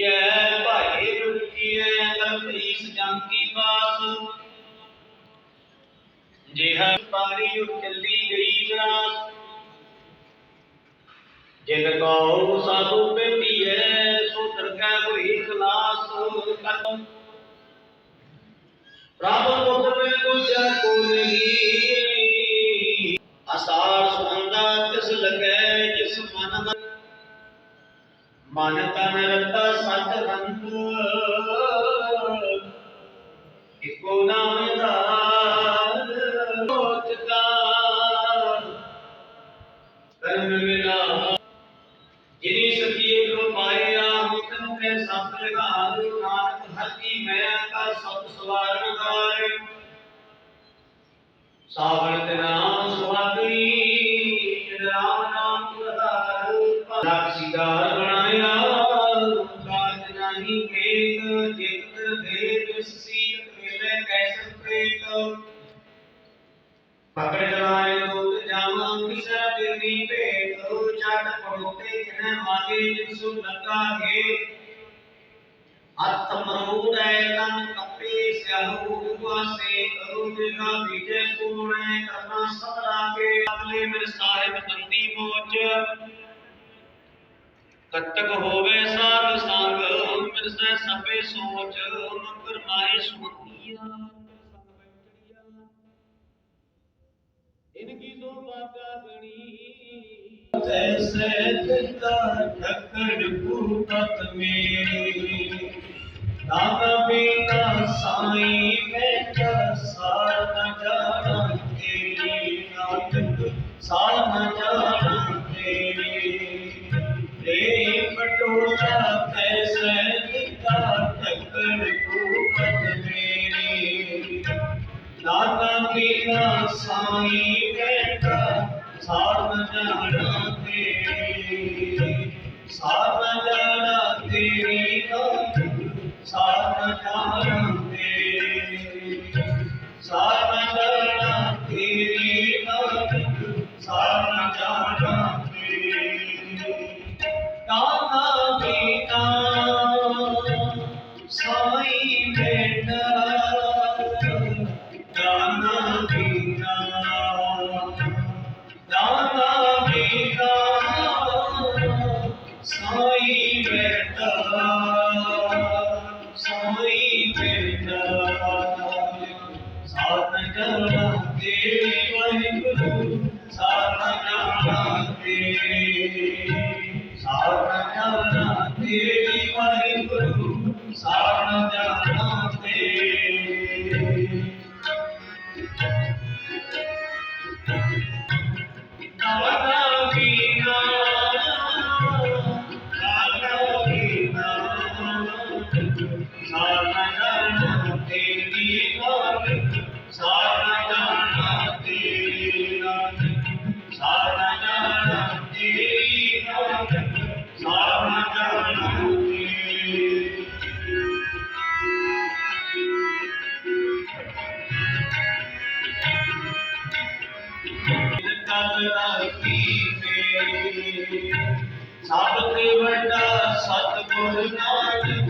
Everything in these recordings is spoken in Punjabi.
ਰੁਕੀਐ ਭਾਏ ਰੁਕੀਐ ਤਲਤੀਸ ਜਮ ਕੀ ਪਾਸ। ਜਿਹਾ ਪਾਰੀ ਉਹ ਚੱਲੀ ਗਈ ਰਾਸ ਜਿਨ ਕੋ ਸਾਧੂ ਪੀਏ ਸੋ ਦਰਗਾਹ ਹੋਈ ਖਲਾਸ ਕਰ ਪ੍ਰਭ ਮੁਖ ਮੇ ਕੁਝ ਕੋ ਨਹੀਂ। ਅਸਾਰ ਸੁਹੰਦਾ ਤਿਸ ਲਗੈ ਮਨ ਤਨ ਰਤਾ ਸਤ ਰੰਗ। ਇਕੋ ਨਾਮ ਦਾਰ ਲੋਚਦਾ ਧਰਮ ਮਿਲਾ ਜਿਨੀ ਸਤੀਏ ਕੋ ਪਾਇਆ ਮੁਖ ਨੂੰ ਕੈ ਸੱਪ ਲਗਾ ਦੇ ਨਾਨਕ ਹਰਦੀ ਮੈਂ ਕਾ ਸਭ ਸਵਾਰਨ ਦਾਇ ਸਾਵਣ ਤਨਾ ਮੁਸਕ ਲਾਗੇ ਅਗਲੇ ਮੇਰੇ ਸਾਹਿਬ ਬੰਦੀ ਮੋਚ ਕਤਕ ਹੋਵੇ ਸਾਧ ਸੰਗ ਮਿਰਸੇ ਸਭੇ ਸੋਚ ਮਗਰ ਮਾਏ ਸੁਣੀਆ ਇਨਕੀ ਸੋ ਬਾਗਾ ਗਣੀ ਜੈਸੇ ਦਿੱਤਾ ਠੱਕੜ ਪੂਪਤ ਮੇ ਨਾਮ ਬਿਨਾ ਸਾਈ ਮੈਂ ਜਸਾ Amen. ਸਭ ਤੇ ਵੱਡਾ ਸਤਿਗੁਰ ਨਾਨਕ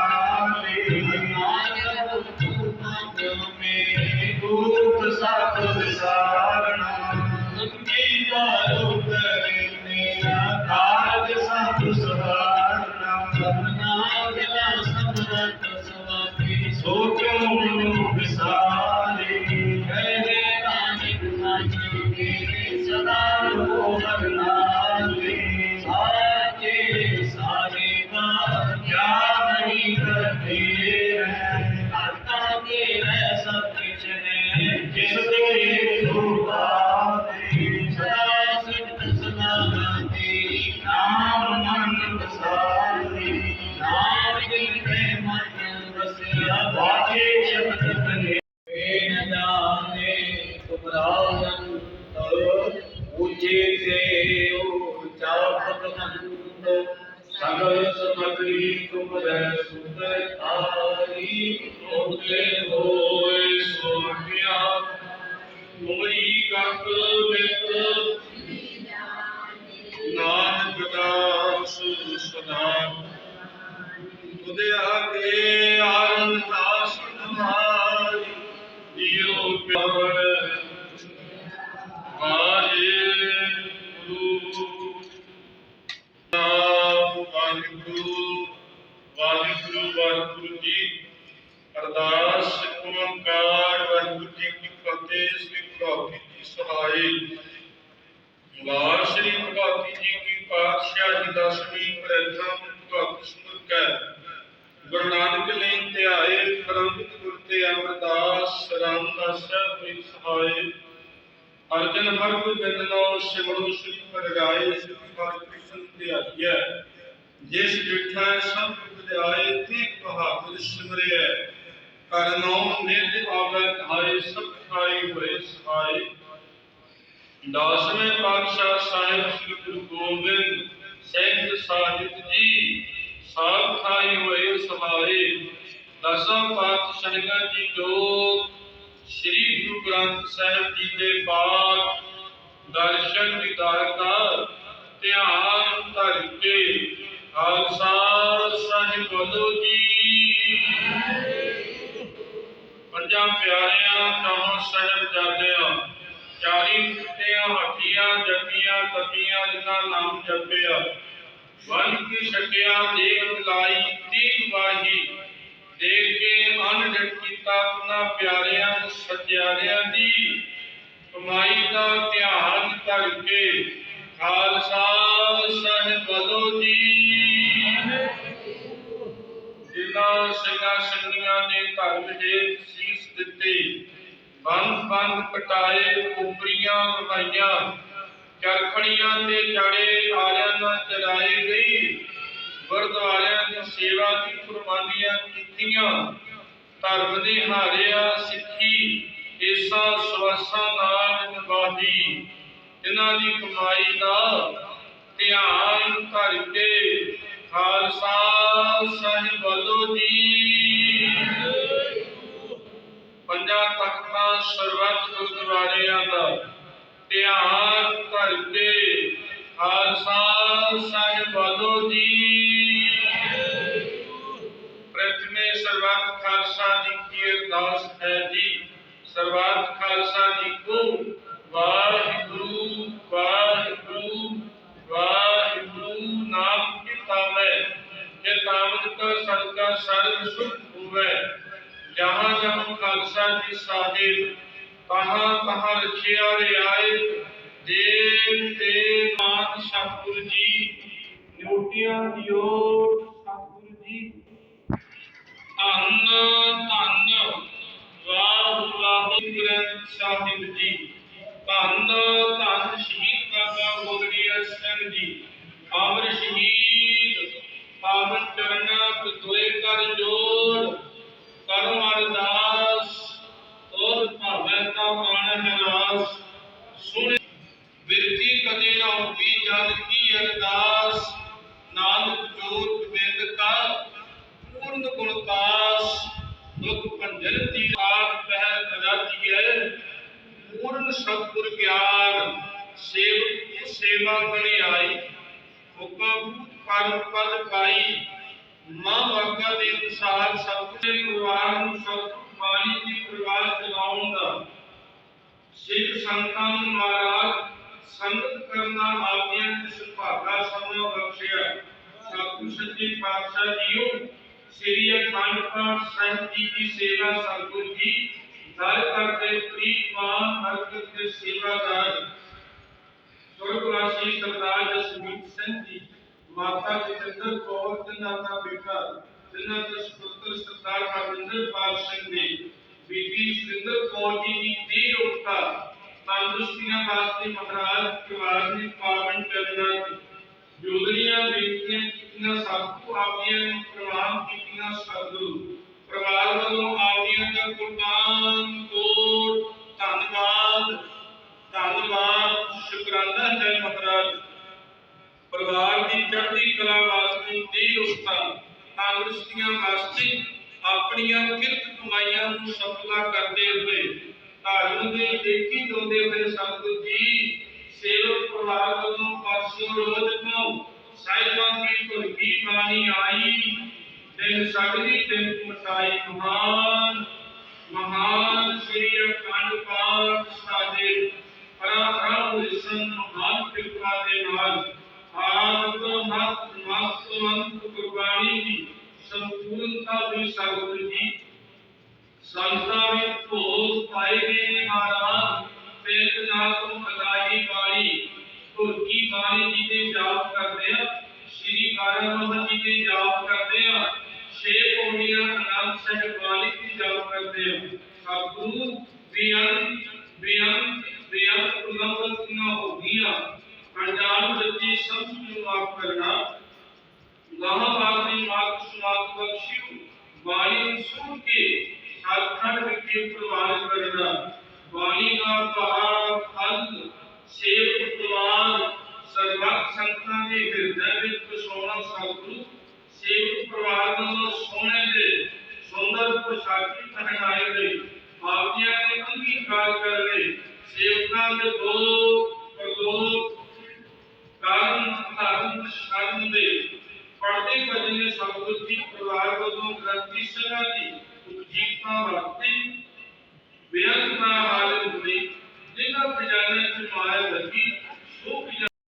Amen. ਸਗਲ ਸਮਗਰੀ ਤੁਮਰੇ ਸੁੰਦਰ ਆਰੀ ਉਤੇ ਹੋਏ ਸੋਮਿਆ ਤੁਮਰੀ ਕੰਕ ਮਿਤ ਨਾਨਕ ਦਾਸ ਸਦਾ। ਤੁਦੇ ਆਗੇ ਆਨੰਦ ਦਾਸ ਤੁਮਾਰੀ ਦਿਓ ਪਿਆਰ ਪਰਮਿਤ ਗੁਰ ਤੇ ਅਮਰਦਾਸ ਰਾਮਦਾਸ ਸਾਹਿਬ ਜੀ ਸਹਾਏ। ਅਰਜਨ ਹਰ ਗੋਬਿੰਦ ਨਾਮ ਸਿਮਰੋ ਸ੍ਰੀ ਪਰਗਾਏ ਸ੍ਰੀ ਹਰਿ ਕ੍ਰਿਸ਼ਨ ਧਿਆਈਐ ਜਿਸ ਡਿਠਾ ਸਭ ਵਿਦਿਆਏ ਤੇ ਬਹਾਦਰ ਸਿਮਰਿਐ। ਕਰ ਨਾਮ ਨਿਜ ਆਵੈ ਖਾਏ ਸਭ ਖਾਈ ਹੋਏ ਸਹਾਈ ਦਸਵੇਂ ਪਾਤਸ਼ਾਹ ਸਾਹਿਬ ਸ੍ਰੀ ਗੁਰੂ ਗੋਬਿੰਦ ਸਿੰਘ ਸਾਹਿਬ ਜੀ ਸਾਧ ਖਾਈ ਹੋਏ ਸਹਾਰੇ ਦਸਮ ਪਾਤਸ਼ਾਹਾਂ ਜੀ ਜੋ ਸ੍ਰੀ ਗੁਰੂ ਗ੍ਰੰਥ ਸਾਹਿਬ ਜੀ ਦੇ ਪਾਠ ਦਰਸ਼ਨ ਦੀਦਾਰ ਧਿਆਨ ਧਰ ਕੇ ਖਾਲਸਾ ਸਾਹਿਬ ਬੋਲੋ ਜੀ। ਪੰਜਾਂ ਪਿਆਰਿਆਂ ਨਾਮ ਸਾਹਿਬ ਜਾਦਿਆਂ ਚਾਰੀ ਕੁੱਤਿਆਂ ਹੱਟੀਆਂ ਜੱਪੀਆਂ ਤਪੀਆਂ ਜਿਨ੍ਹਾਂ ਨਾਮ ਜਪਿਆ। ਵਨ ਕੀ ਛਕਿਆ ਦੇਖ ਲਾਈ ਤੀਕ ਵਾਹੀ ਦੇਖ ਕੇ ਮਨ ਕੀਤਾ ਉਹਨਾਂ ਪਿਆਰਿਆਂ, ਸਤਿਆਰਿਆਂ ਦੀ ਕਮਾਈ ਦਾ ਧਿਆਨ ਧਰ ਖਾਲਸਾ ਸਾਹਿਬ ਬਲੋ ਜੀ। ਜਿਨ੍ਹਾਂ ਸਿੰਘਾਂ ਸਿੰਘੀਆਂ ਨੇ ਧਰਮ ਦੇ ਸੀਸ ਦਿੱਤੇ ਬੰਦ ਬੰਦ ਕਟਾਏ ਉਪਰੀਆਂ ਲਗਾਈਆਂ ਚਰਖੜੀਆਂ ਤੇ ਜੜੇ ਆਲਿਆਂ ਨਾਲ ਚਲਾਈ ਗਈ। ਗੁਰਦੁਆਰਿਆਂ ਦੀ ਸੇਵਾ ਦੀ ਕੁਰਬਾਨੀਆਂ ਕੀਤੀਆਂ। ਧਰਮ ਦੇ ਹਾਰਿਆ ਸਿੱਖੀ, ਏਸਾ ਸਵਾਸਾਂ ਨਾਲ ਨਿਭਾਈ ਇਹਨਾਂ ਦੀ ਕਮਾਈ ਦਾ ਧਿਆਨ ਧਰ ਕੇ ਖਾਲਸਾ ਸਾਹਿਬ ਵੱਲੋਂ ਜੀ। ਪੰਜਾਂ ਤਖਤਾਂ ਸਰਬੱਤ ਗੁਰਦੁਆਰਿਆਂ ਦਾ ਧਿਆਨ ਧਰ ਕੇ ਖਾਲਸਾ ਸਾਹਿਬ ਬਲੋ ਜੀ। ਪ੍ਰਥਮੇ ਸਰਬੱਤ ਖਾਲਸਾ ਜੀ ਕੀ ਅਰਦਾਸ ਹੈ ਜੀ। ਸਰਬੱਤ ਖਾਲਸਾ ਜੀ ਕੋ ਵਾਹਿਗੁਰੂ ਵਾਹਿਗੁਰੂ ਵਾਹਿਗੁਰੂ, ਨਾਮ ਕਿਤਾਬੈ ਜੇ ਤਾਮਦ ਕਾ ਸਦਕਾ ਸਰਬ ਸੁਖ ਹੋਵੇ। ਜਹਾਂ ਜਹਾਂ ਖਾਲਸਾ ਜੀ ਸਾਹਿਬ ਕਹਾਂ ਕਹਾਂ ਰਖਿਆ ਰਿਆਏ। ਦੇਵ ਤੇ ਮਾਤ ਸਤਿਗੁਰ ਜੀ, ਨਿਉਟੀਆਂ ਦਿਓ ਸਤਿਗੁਰ ਜੀ। ਧੰਨ ਧੰਨ ਵਾਹ ਵਾਹ ਗ੍ਰੰਥ ਸਾਹਿਬ ਜੀ। ਧੰਨ ਧੰਨ ਸ਼ਹੀਦ ਬਾਬਾ ਗੋਗੜੀਆ ਸਿੰਘ ਜੀ। ਪਾਵਨ ਸ਼ਹੀਦ ਪਾਵਨ ਚਰਨਾਂ ਤੇ ਦੋਏ ਕਰ ਜੋੜ, ਕਰਮ ਅਰਦਾਸ ਸਤਿਗੁਰ ਗਿਆਨ ਸੇਵਕ ਸੇਵਾ ਬਣੀ ਆਈ ਹੁਕਮ ਪਰਮ ਪਦ ਪਾਈ। ਮਾਂ ਬਾਗਾ ਦੇ ਅਨੁਸਾਰ ਸਭ ਦੇ ਪਰਿਵਾਰ ਨੂੰ ਸਭ ਬਾਣੀ ਦੀ ਪਰਿਵਾਰ ਚਲਾਉਣ ਦਾ। ਸਿੱਖ ਸੰਤਾਂ ਨੂੰ ਮਹਾਰਾਜ, ਸੰਗਤ ਕਰਨਾ ਆਪਣੀਆਂ ਨੂੰ ਸੁਭਾਗਾ ਸਮਾਂ ਬਖਸ਼ਿਆ। ਸਤਿਗੁਰ ਸੱਚੇ ਪਾਤਸ਼ਾਹ ਜੀਓ, ਸ੍ਰੀ ਅਖੰਡ ਪਾਠ ਸਾਹਿਬ ਜੀ ਦੀ ਸੇਵਾ ਸਤਿਗੁਰ ਜੀ ਦਰ ਕਰਦੇ ਪ੍ਰੀਤਮਾਨ ਹਰਕਤ ਦੇ ਸੇਵਾਦਾਰ ਸਵਰਗਵਾਸੀ ਸਰਦਾਰ ਜਸਮੀਤ ਸਿੰਘ ਜੀ ਮਾਤਾ ਜਤਿੰਦਰ ਕੌਰ ਜਿਨ੍ਹਾਂ ਦਾ ਬੇਟਾ ਜਿਨ੍ਹਾਂ ਦੇ ਸੁਪੁੱਤਰ ਸਰਦਾਰ ਹਰਵਿੰਦਰ ਪਾਲ ਸਿੰਘ ਨੇ ਬੀਬੀ ਸੁਰਿੰਦਰ ਕੌਰ ਜੀ ਦੀ ਦੇਹ ਉਪਤਾ ਤੰਦਰੁਸਤੀਆਂ ਵਾਸਤੇ ਮਹਾਰਾਜ ਪਰਿਵਾਰ ਨੇ ਪਾਵਨ ਕਰਨਾ ਜੋਦਰੀਆਂ ਬੇਟੀਆਂ ਕੀਤੀਆਂ ਸਤਿਗੁਰੂ ਆਪੀਆਂ ਨੂੰ ਪ੍ਰਵਾਨ ਕੀਤੀਆਂ ਸਤਿਗੁਰੂ ਪਰਿਵਾਰ ਵੱਲੋਂ ਆਪੀਆਂ ਦਾ ਕੁਰਬਾਨ ਕੋਟ ਧੰਨਵਾਦ ਧੰਨਵਾਦ, ਸ਼ੁਕਰਾਨਾ ਹੈ ਮਹਾਰਾਜ। ਪਰਿਵਾਰ ਦੀ ਚੜ੍ਹਦੀ ਕਲਾ ਵਾਸਤੇ ਦੀ ਉਸਤਾ ਤੰਦਰੁਸਤੀਆਂ ਵਾਸਤੇ ਆਪਣੀਆਂ ਕਿਰਤ ਕਮਾਈਆਂ ਨੂੰ ਸਫਲਾ ਕਰਦੇ ਹੋਏ ਧਰਮ ਦੇ ਦੇਖੀ ਦੋਦੇ ਹੋਏ ਸਤਿਗੁਰ ਜੀ, ਸੇਵਕ ਪਰਿਵਾਰ ਵੱਲੋਂ ਪਰਸੋਂ ਰੋਜ਼ ਤੋਂ ਸਾਹਿਬਾਂ ਦੀ ਭੁਲਕੀ ਬਾਣੀ ਆਈ। ਦਿਨ ਸਗਲੀ ਦਿਨ ਮਸਾਈ ਮਹਾਨ ਮਹਾਨ ਸ੍ਰੀ ਅਖੰਡ ਪਾਠ ਸਾਡੇ ਪਰਾਕਰਮ ਵਿਸਨ ਮਹਾਨ ਕਿਰਪਾ ਦੇ ਨਾਲ ਆਪ ਤੋਂ ਮਤ ਮਤ ਅੰਤ ਗੁਰਬਾਣੀ ਦੀ ਸੰਪੂਰਨਤਾ ਦੀ ਸਤਿਗੁਰੂ ਜੀ ਸੰਤਾਂ ਪੌੜੀਆਂ ਆਨੰਦ ਸਾਹਿਬ ਬਾਣੀ ਦੀ ਜਾਪ ਕਰਦੇ ਆ ਸਤਿਗੁਰੂ ਬੇਅੰਤ ਬੇਅੰਤ ਬੇਅੰਤ ਗੁਨਾਹਾਂ ਹੋ ਗਈਆਂ ਅਣਜਾਣ ਬੱਚੇ ਸਭ ਨੂੰ ਮਾਫ ਕਰਨਾ ਗਾਹਾਂ ਬਾਗੀ ਮਾਤ ਸੁਨਾਤ ਬਖਸ਼ਿਓ ਬਾਣੀ ਨੂੰ ਸੁਣ ਕੇ ਸਤਖੰਡ ਵਿਖੇ ਪ੍ਰਵਾਨ ਕਰਨਾ ਬਾਣੀ ਦਾ ਪਹਾੜ ਫਲ ਸੇਵਕ ਪ੍ਰਵਾਨ ਸਰਬੱਤ ਸੰਤਾਂ ਦੇ ਹਿਰਦੇ ਵਿੱਚ ਵਸਾਉਣਾ ਸਤਿਗੁਰੂ ਸੇਵਕ ਪਰਿਵਾਰ ਨੂੰ ਸੋਹਣੇ ਦੇ ਸੁੰਦਰ